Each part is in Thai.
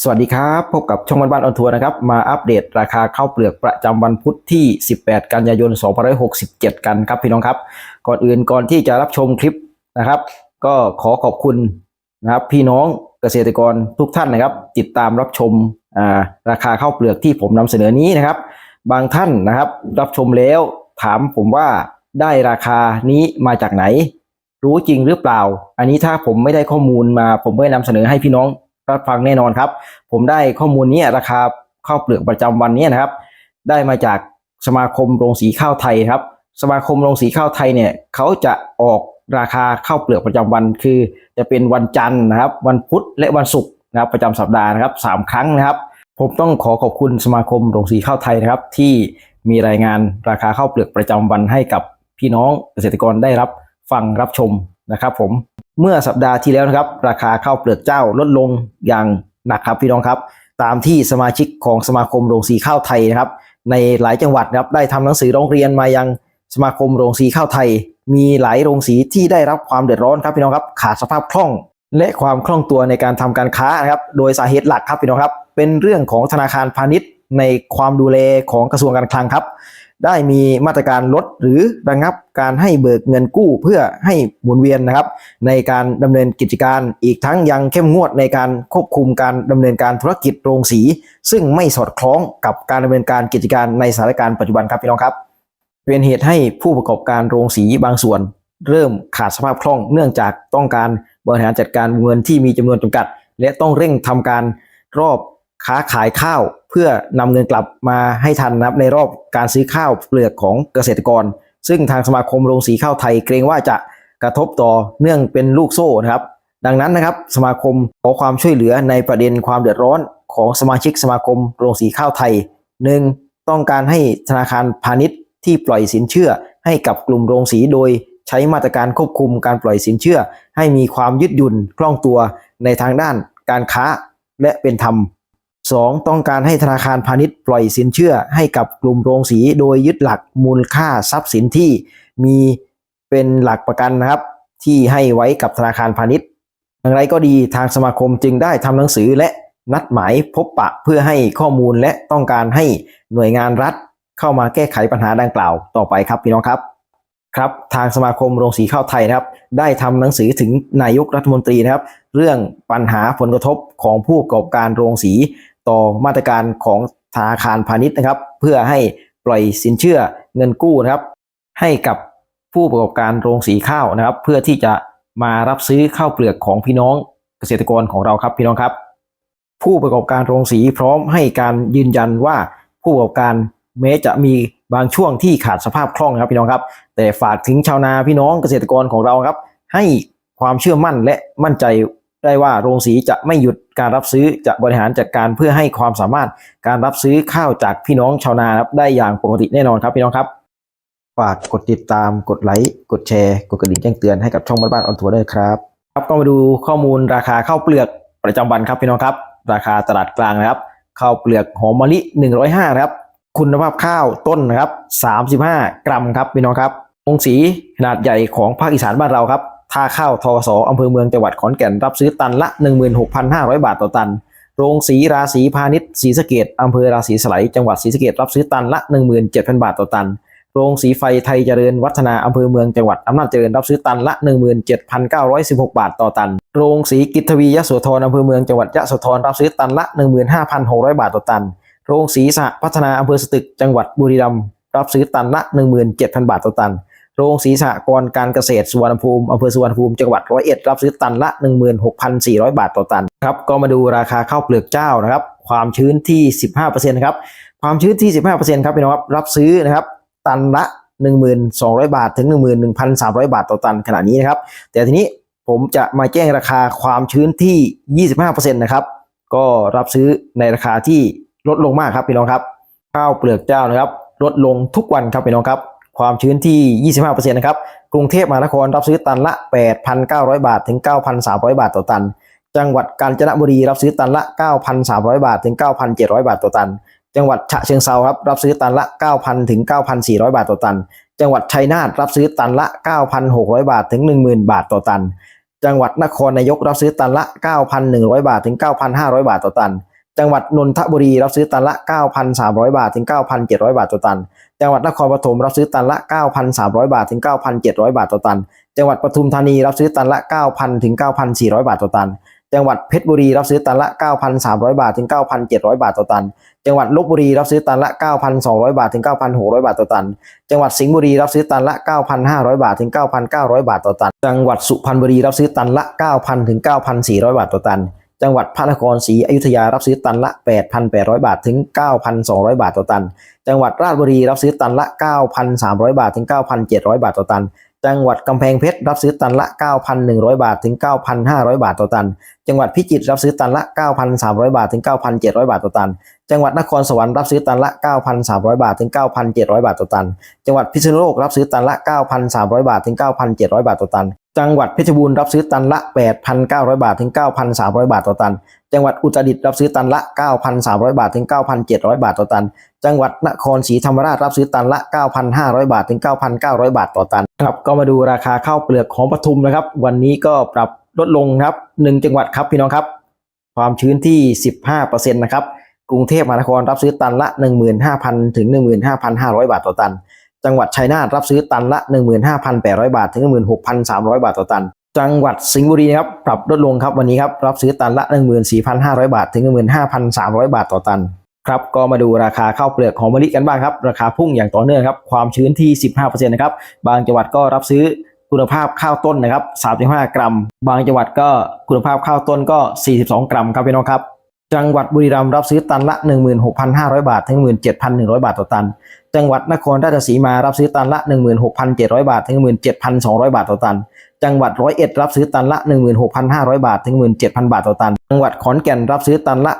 สวัสดีครับ พบกับช่องบ้านบ้านออนทัวร์นะครับ มาอัปเดตราคาข้าวเปลือกประจำวันพุธที่ 18 กันยายน 2567 กันครับพี่น้องครับ ก่อนอื่นก่อนที่จะรับชมคลิปนะครับ ก็ขอขอบคุณนะครับพี่น้องเกษตรกรทุกท่านนะครับ ติดตามรับชมราคาข้าวเปลือกที่ผมนำเสนอนี้นะครับ บางท่านนะครับ รับชมแล้วถามผมว่าได้ราคานี้มาจากไหน รู้จริงหรือเปล่า อันนี้ถ้าผมไม่ได้ข้อมูลมาผมไม่นำเสนอให้พี่น้อง รับฟังแน่นอนครับ ผมได้ข้อมูลนี้ราคาข้าวเปลือกประจำวันนี้นะครับ ได้มาจากสมาคมโรงสีข้าวไทยครับ สมาคมโรงสีข้าวไทยเนี่ยเขาจะออกราคาข้าวเปลือกประจำวัน คือจะเป็นวันจันทร์นะครับ วันพุธและวันศุกร์นะครับประจำสัปดาห์นะครับสามครั้งนะครับผมต้องขอขอบคุณสมาคมโรงสีข้าวไทยนะครับ ที่มีรายงานราคาข้าวเปลือกประจำวันให้กับพี่น้องเกษตรกรได้รับฟังรับชมนะครับผม เมื่อสัปดาห์ที่แล้วนะครับ ราคาข้าวเปลือกเจ้าลดลงอย่างหนักครับพี่น้องครับ ตามที่สมาชิกของสมาคมโรงสีข้าวไทยนะครับ ในหลายจังหวัดนะครับได้ทำหนังสือร้องเรียนมายังสมาคมโรงสีข้าวไทย มีหลายโรงสีที่ได้รับความเดือดร้อนครับพี่น้องครับขาดสภาพคล่อง และความคล่องตัวในการทำการค้านะครับ โดยสาเหตุหลักครับพี่น้องครับ เป็นเรื่องของธนาคารพาณิชย์ ในความดูแลของกระทรวงการคลังครับ ได้มีมาตรการลดหรือระงับการให้เบิกเงินกู้เพื่อให้หมุนเวียนนะครับ ในการดำเนินกิจการอีกทั้งยังเข้มงวดในการควบคุมการดำเนินการธุรกิจโรงสี ซึ่งไม่สอดคล้องกับการดำเนินการกิจการในสถานการณ์ปัจจุบันครับพี่น้องครับ เป็นเหตุให้ผู้ประกอบการโรงสีบางส่วน เริ่มขาดสภาพคล่องเนื่องจากต้องการบริหารจัดการเงินที่มีจำนวนจำกัด และต้องเร่งทำการรอบ ค้าขายข้าวเพื่อนำเงินกลับมาให้ทันนะครับในรอบการซื้อข้าวเปลือกของเกษตรกร ซึ่งทางสมาคมโรงสีข้าวไทยเกรงว่าจะกระทบต่อเนื่องเป็นลูกโซ่นะครับ ดังนั้นนะครับ สมาคมขอความช่วยเหลือในประเด็นความเดือดร้อนของสมาชิกสมาคมโรงสีข้าวไทยหนึ่งต้องการให้ธนาคารพาณิชย์ที่ปล่อยสินเชื่อให้กับกลุ่มโรงสีโดยใช้มาตรการควบคุมการปล่อยสินเชื่อ ให้มีความยืดหยุ่นคล่องตัวในทางด้านการค้าและเป็นธรรม 2. ต้องการให้ธนาคารพาณิชย์ปล่อยสินเชื่อให้กับกลุ่มโรงสีโดยยึดหลักมูลค่าทรัพย์สินที่มีเป็นหลักประกันนะครับ ที่ให้ไว้กับธนาคารพาณิชย์อย่างไรก็ดีทางสมาคมจึงได้ทำหนังสือและนัดหมายพบปะเพื่อให้ข้อมูลและต้องการให้หน่วยงานรัฐเข้ามาแก้ไขปัญหาดังกล่าวต่อไปครับพี่น้องครับครับทางสมาคมโรงสีข้าวไทยนะครับ ได้ทำหนังสือถึงนายกรัฐมนตรีนะครับ เรื่องปัญหาผลกระทบของผู้ประกอบการโรงสี ต่อมาตรการของธนาคารพาณิชย์นะครับ เพื่อให้ปล่อยสินเชื่อเงินกู้นะครับ ให้กับผู้ประกอบการโรงสีข้าวนะครับ เพื่อที่จะมารับซื้อข้าวเปลือกของพี่น้องเกษตรกรของเราครับพี่น้องครับ ผู้ประกอบการโรงสีพร้อมให้การยืนยันว่าผู้ประกอบการแม้จะมีบางช่วงที่ขาดสภาพคล่องนะครับพี่น้องครับ แต่ฝากถึงชาวนาพี่น้องเกษตรกรของเราครับ ให้ความเชื่อมั่นและมั่นใจ ได้ว่าโรงสีจะไม่หยุดการรับซื้อจะบริหารจัดการเพื่อให้ความสามารถการรับซื้อข้าวจากพี่น้องชาวนาครับได้อย่างปกติแน่นอนครับพี่น้องครับฝากกดติดตามกดไลค์กดแชร์ กดกระดิ่งแจ้งเตือนให้กับช่องบ้านบ้านออนทัวร์ด้วยครับครับก็มาดูข้อมูลราคาข้าวเปลือกประจำวันครับพี่น้องครับ ราคาตลาดกลางนะครับข้าวเปลือกหอมมะลิ 105ครับคุณภาพข้าวต้นนะครับ35 กรัมครับพี่น้องครับองสีขนาดใหญ่ของภาคอีสานบ้านเราครับ ท่าข้าวทสอำเภอเมืองจังหวัดขอนแก่นรับซื้อตันละ 16,500 บาทต่อตัน โรงสีราศีพาณิชย์ศรีสะเกดอำเภอราศีสไลจังหวัดศรีสะเกดรับซื้อตันละ 17,000 บาทต่อตัน โรงสีไฟไทยเจริญวัฒนาอำเภอเมืองจังหวัดอำนาจเจริญรับซื้อตันละ 17,916 บาทต่อตัน โรงสีกิจทวียโสธรอำเภอเมืองจังหวัดยะโสธรรับซื้อตันละ 15,600 บาทต่อตัน โรงสีสหพัฒนาอำเภอสตึกจังหวัดบุรีรัมย์รับซื้อตันละ 17,000 บาทต่อตัน โรงสีสหกรณ์การเกษตรสุวรรณภูมิอำเภอสุวรรณภูมิจังหวัดร้อยเอ็ดรับซื้อตันละ 16,400 บาทต่อตันครับก็มาดูราคาข้าวเปลือกเจ้านะครับ ความชื้นที่ 15%ครับความชื้นที่ 15%ครับพี่น้องครับรับซื้อนะครับ ตันละ 1,200 บาทถึง 11,300 บาทต่อตันขณะนี้นะครับ แต่ทีนี้ผมจะมาแจ้งราคาความชื้นที่ 25%นะครับก็รับซื้อในราคาที่ลดลงมากครับพี่น้องครับ ข้าวเปลือกเจ้านะครับ ลดลงทุกวันครับพี่น้องครับ ความชื้นที่ 25%นะครับ กรุงเทพมหานครรับซื้อตันละ 8,900 บาท ถึง 9,300 บาทต่อตัน จังหวัดกาญจนบุรีรับซื้อตันละ 9,300 บาท ถึง 9,700 บาทต่อตัน จังหวัดฉะเชิงเซาครับรับซื้อตันละ 9,000 ถึง 9,400 บาทต่อตัน จังหวัดชัยนาทรับซื้อตันละ 9,600 บาท ถึง 10,000 บาทต่อตัน จังหวัดนครนายกรับซื้อตันละ 9,100 บาท ถึง 9,500 บาทต่อตัน จังหวัดนนทบุรีรับซื้อตันละ 9,300 บาทถึง 9,700 บาทต่อตัน จังหวัดนครปฐมรับซื้อตันละ 9,300 บาทถึง 9,700 บาทต่อตัน จังหวัดปทุมธานีรับซื้อตันละ 9,000 ถึง 9,400 บาทต่อตัน จังหวัดเพชรบุรีรับซื้อตันละ 9,300 บาทถึง 9,700 บาทต่อตัน จังหวัดลบบุรีรับซื้อตันละ 9,200 บาทถึง 9,600 บาทต่อตัน จังหวัดสิงห์บุรีรับซื้อตันละ 9,500 บาทถึง 9,900 บาทต่อตัน จังหวัดสุพรรณบุรีรับซื้อตันละ 9,000 ถึง 9,400 บาทต่อตัน จังหวัดพระนครศรีอยุธยารับซื้อตันละ 8,800 บาทถึง 9,200 บาทต่อตัน จังหวัดราชบุรีรับซื้อตันละ 9,300 บาทถึง 9,700 บาทต่อตัน จังหวัดกำแพงเพชรรับซื้อตันละ 9,100 บาทถึง 9,500 บาทต่อตัน จังหวัดพิจิตรรับซื้อตันละ 9,300 บาทถึง 9,700 บาทต่อตัน จังหวัดนครสวรรค์รับซื้อตันละ 9,300 บาทถึง 9,700 บาทต่อตัน จังหวัดพิษณุโลกรับซื้อตันละ 9,300 บาทถึง 9,700 บาทต่อตัน จังหวัดเพชรบูรณ์รับซื้อตันละ 8,900 บาทถึง 9,300 บาทต่อตัน จังหวัดอุตรดิตถ์รับซื้อตันละ 9,300 บาทถึง 9,700 บาทต่อตัน จังหวัดนครศรีธรรมราชรับซื้อตันละ 9,500 บาทถึง 9,900 บาทต่อตันครับก็มาดูราคาข้าวเปลือกของปทุมนะครับ วันนี้ก็ปรับลดลงครับหนึ่งจังหวัดครับพี่น้องครับ ความชื้นที่ 15%นะครับกรุงเทพมหานครรับซื้อตันละ 15,000 ถึง 15,500 บาทต่อตัน จังหวัดชัยนาทรับซื้อตันละ 15,800 บาท ถึง 16,300 บาทต่อตัน จังหวัดสิงห์บุรีนะครับปรับลดลงครับวันนี้ครับรับซื้อตันละ 14,500 บาท ถึง 15,300 บาทต่อตันครับก็มาดูราคาข้าวเปลือกหอมมะลิกันบ้างครับ ราคาพุ่งอย่างต่อเนื่องครับความชื้นที่ 15%นะครับบางจังหวัดก็รับซื้อคุณภาพข้าวต้นนะครับ 35 กรัม บางจังหวัดก็คุณภาพข้าวต้นก็ 42 กรัมครับพี่น้องครับ จังหวัดบุรีรัมย์รับซื้อตันละ 16,500 บาท ถึง 17,100 บาทต่อตัน จังหวัดนครราชสีมารับซื้อตันละ 16,700 บาท ถึง 17,200 บาทต่อตัน จังหวัดร้อยเอ็ดรับซื้อตันละ 16,500 บาท ถึง 17,000 บาทต่อตัน จังหวัดขอนแก่นรับซื้อตันละ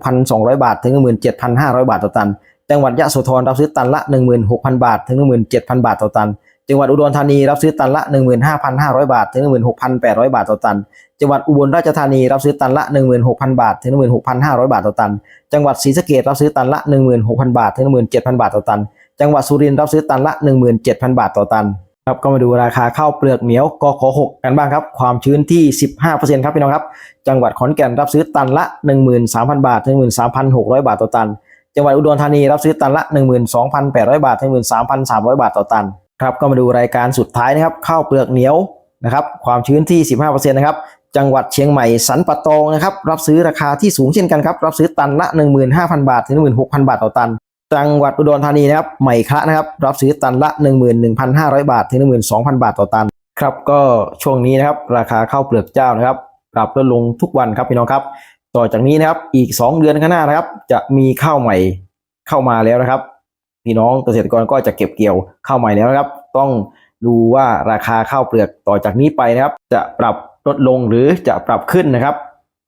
16,200 บาท ถึง 17,500 บาทต่อตัน จังหวัดยะโสธรรับซื้อตันละ 16,000 บาท ถึง 17,000 บาทต่อตัน จังหวัดอุดรธานีรับซื้อตันละ 15,500 บาท ถึง 16,800 บาทต่อตัน จังหวัดอุบลราชธานีรับซื้อตันละ 16,000 บาท ถึง 16,500 บาทต่อตัน จังหวัดศรีสะเกษรับซื้อตันละ 16,000 บาท ถึง 17,000 บาทต่อตัน จังหวัดสุรินทร์รับซื้อตันละ 17,000 บาทต่อตันครับก็มาดูราคาข้าวเปลือกเหนียวกข6กันบ้างครับความชื้นที่ 15%ครับพี่น้องครับ จังหวัดขอนแก่นรับซื้อตันละ 13,000 บาท ถึง 13,600 บาทต่อตัน จังหวัดอุดรธานีรับซื้อตันละ 12,800 บาท ถึง 13,300 บาทต่อตัน ครับก็มาดูรายการสุดท้ายนะครับ ข้าวเปลือกเหนียวนะครับ ความชื้นที่ 15%นะครับ จังหวัดเชียงใหม่สันปะตองนะครับ รับซื้อราคาที่สูงเช่นกันครับ รับซื้อตันละ 15,000 บาท ถึง 16,000 บาทต่อตัน จังหวัดอุดรธานีนะครับ ใหม่คะนะครับ รับซื้อตันละ 11,500 บาท ถึง 12,000 บาทต่อตัน ครับ ก็ช่วงนี้นะครับ ราคาข้าวเปลือกเจ้านะครับ ปรับลดลงทุกวันครับพี่น้องครับ ต่อจากนี้นะครับ อีก 2 เดือนข้างหน้านะครับ จะมีข้าวใหม่เข้ามาแล้วนะครับ พี่น้องเกษตรกรก็จะเก็บเกี่ยวข้าวใหม่แล้วนะครับ ต้องดูว่าราคาข้าวเปลือกต่อจากนี้ไปนะครับ จะปรับลดลงหรือจะปรับขึ้นนะครับ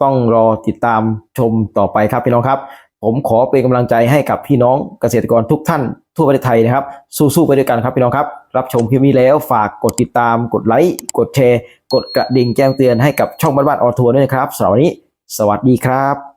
ต้องรอติดตามชมต่อไปครับพี่น้องครับ ผมขอเป็นกำลังใจให้กับพี่น้องเกษตรกรทุกท่านทั่วประเทศไทยนะครับ สู้ๆไปด้วยกันครับพี่น้องครับ รับชมคลิปนี้แล้วฝากกดติดตาม กดไลค์กดแชร์ กดกระดิ่งแจ้งเตือนให้กับช่องบ้านๆออทัวร์ด้วยนะครับสำหรับวันนี้ สวัสดีครับ